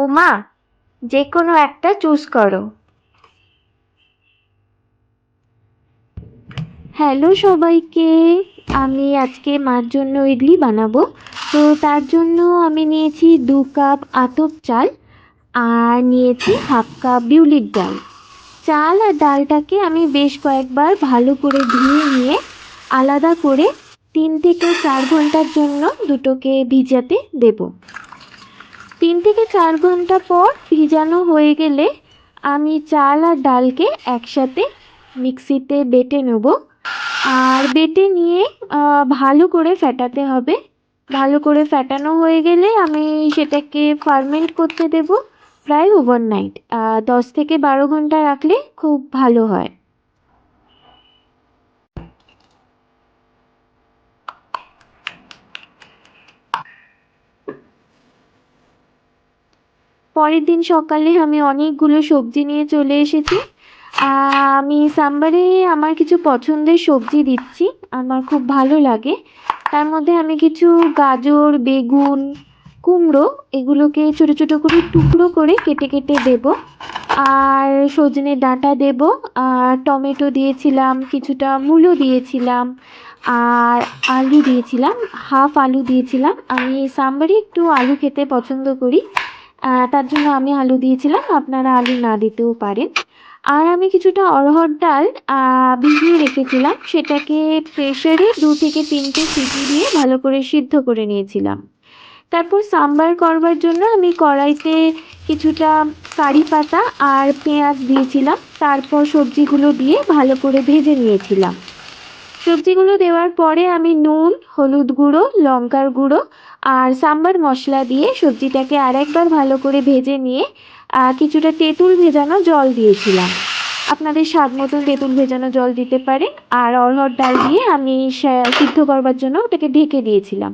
ও মা যে কোনো একটা চুজ করো। হ্যালো সবাইকে, আমি আজকে মার জন্য ইডলি বানাবো। তো তার জন্য আমি নিয়েছি দু কাপ আতপ চাল আর নিয়েছি হাফ কাপ বিউলির ডাল। চাল আর ডালটাকে আমি বেশ কয়েকবার ভালো করে ধুয়ে নিয়ে আলাদা করে তিন থেকে চার ঘণ্টার জন্য দুটোকে ভিজাতে দেবো। তিন থেকে চার ঘণ্টা পর ভিজানো হয়ে গেলে আমি চাল আর ডালকে একসাথে মিক্সিতে বেটে নেব। আর বেটে নিয়ে ভালো করে ফেটাতে হবে। ভালো করে ফেটানো হয়ে গেলে আমি সেটাকে ফার্মেন্ট করতে দেব প্রায় ওভারনাইট। দশ থেকে বারো ঘণ্টা রাখলে খুব ভালো হয়। পরের দিন সকালে আমি অনেকগুলো সবজি নিয়ে চলে এসেছি। আমি সাম্বারে আমার কিছু পছন্দের সবজি দিচ্ছি, আমার খুব ভালো লাগে। তার মধ্যে আমি কিছু গাজর, বেগুন, কুমড়ো, এগুলোকে ছোটো ছোটো করে টুকরো করে কেটে কেটে দেব। আর সজনে ডাঁটা দেব, আর টমেটো দিয়েছিলাম, কিছুটা মূলো দিয়েছিলাম, আর আলু দিয়েছিলাম, হাফ আলু দিয়েছিলাম। আমি সাম্বারে একটু আলু খেতে পছন্দ করি। তার জন্য আমি আলু দিয়েছিলাম, আপনারা আলু না দিতেও পারেন। আর আমি কিছুটা অড়হর ডাল ভিজিয়ে রেখেছিলাম, সেটাকে প্রেসারে দু থেকে তিনটে সিটি দিয়ে ভালো করে সিদ্ধ করে নিয়েছিলাম। তারপর সাম্বার করবার জন্য আমি কড়াইতে কিছুটা কারি পাতা আর পেঁয়াজ দিয়েছিলাম, তারপর সবজিগুলো দিয়ে ভালো করে ভেজে নিয়েছিলাম। সবজিগুলো দেওয়ার পরে আমি নুন, হলুদ গুঁড়ো, লঙ্কার গুঁড়ো আর সাম্বার মশলা দিয়ে সবজিটাকে আরেকবার ভালো করে ভেজে নিয়ে কিছুটা তেঁতুল ভেজানো জল দিয়েছিলাম। আপনাদের স্বাদ মতন তেঁতুল ভেজানো জল দিতে পারেন। আর অরহর ডাল দিয়ে আমি সিদ্ধ করবার জন্য ওটাকে ঢেকে দিয়েছিলাম।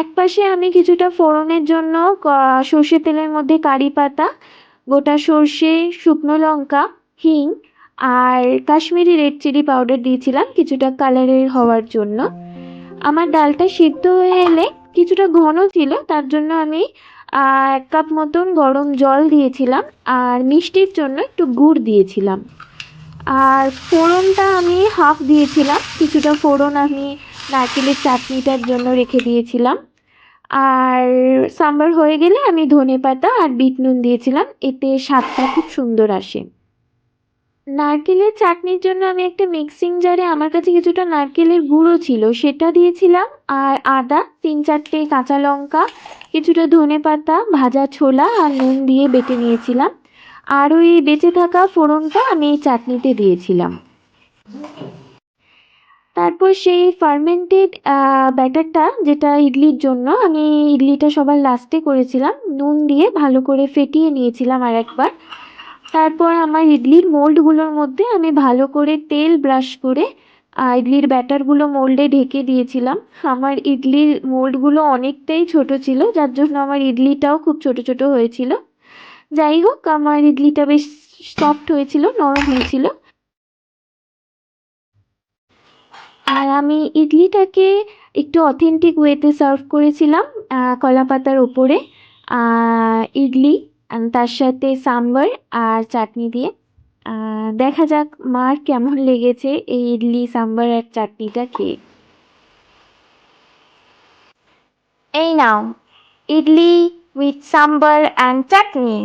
এক পাশে আমি কিছুটা ফোড়নের জন্য সর্ষে তেলের মধ্যে কারি পাতা, গোটা সর্ষে, শুকনো লঙ্কা, হিং আর কাশ্মীরি রেড চিলি পাউডার দিয়েছিলাম কিছুটা কালারের হওয়ার জন্য। আমার ডালটা সিদ্ধ হয়ে এলে কিছুটা ঘন ছিল, তার জন্য আমি এক কাপ মতন গরম জল দিয়েছিলাম আর মিষ্টির জন্য একটু গুড় দিয়েছিলাম। আর ফোড়নটা আমি হাফ দিয়েছিলাম, কিছুটা ফোড়ন আমি নারকেলের চাটনিটার জন্য রেখে দিয়েছিলাম। আর সাম্বার হয়ে গেলে আমি ধনে পাতা আর বিট নুন দিয়েছিলাম, এতে স্বাদটা খুব সুন্দর আসে। নারকেলের চাটনির জন্য আমি একটা মিক্সিং জারে আমার কাছে কিছুটা নারকেলের গুঁড়ো ছিল, সেটা দিয়েছিলাম আর আদা, তিন চারটে কাঁচা লঙ্কা, কিছুটা ধনে পাতা, ভাজা ছোলা আর নুন দিয়ে বেটে নিয়েছিলাম। আর ওই বেঁচে থাকা ফোড়নটা আমি এই চাটনিতে দিয়েছিলাম। তারপর সেই ফার্মেন্টেড ব্যাটারটা যেটা ইডলির জন্য, আমি ইডলিটা সবার লাস্টে করেছিলাম, নুন দিয়ে ভালো করে ফেটিয়ে নিয়েছিলাম আর একবার তারপর আমার ইডলির মোল্ডগুলোর মধ্যে আমি ভালো করে তেল ব্রাশ করে ইডলির ব্যাটারগুলো মোল্ডে ঢেকে দিয়েছিলাম। আমার ইডলির মোল্ডগুলো অনেকটাই ছোট ছিল, যার জন্য আমার ইডলিটাও খুব ছোট ছোট হয়েছিল। যাই হোক, আমার ইডলিটা বেশ সফট হয়েছিল, নরম হয়েছিল। আর আমি ইডলিটাকে একটু অথেন্টিক ওয়েতে সার্ভ করেছিলাম কলা পাতার ওপরে ইডলি তার সাথে সাম্বার আর চাটনি দিয়ে। দেখা যাক মার কেমন লেগেছে এই ইডলি, সাম্বার আর চাটনিটা খেয়ে। এই নাও, idli with sambar and chutney.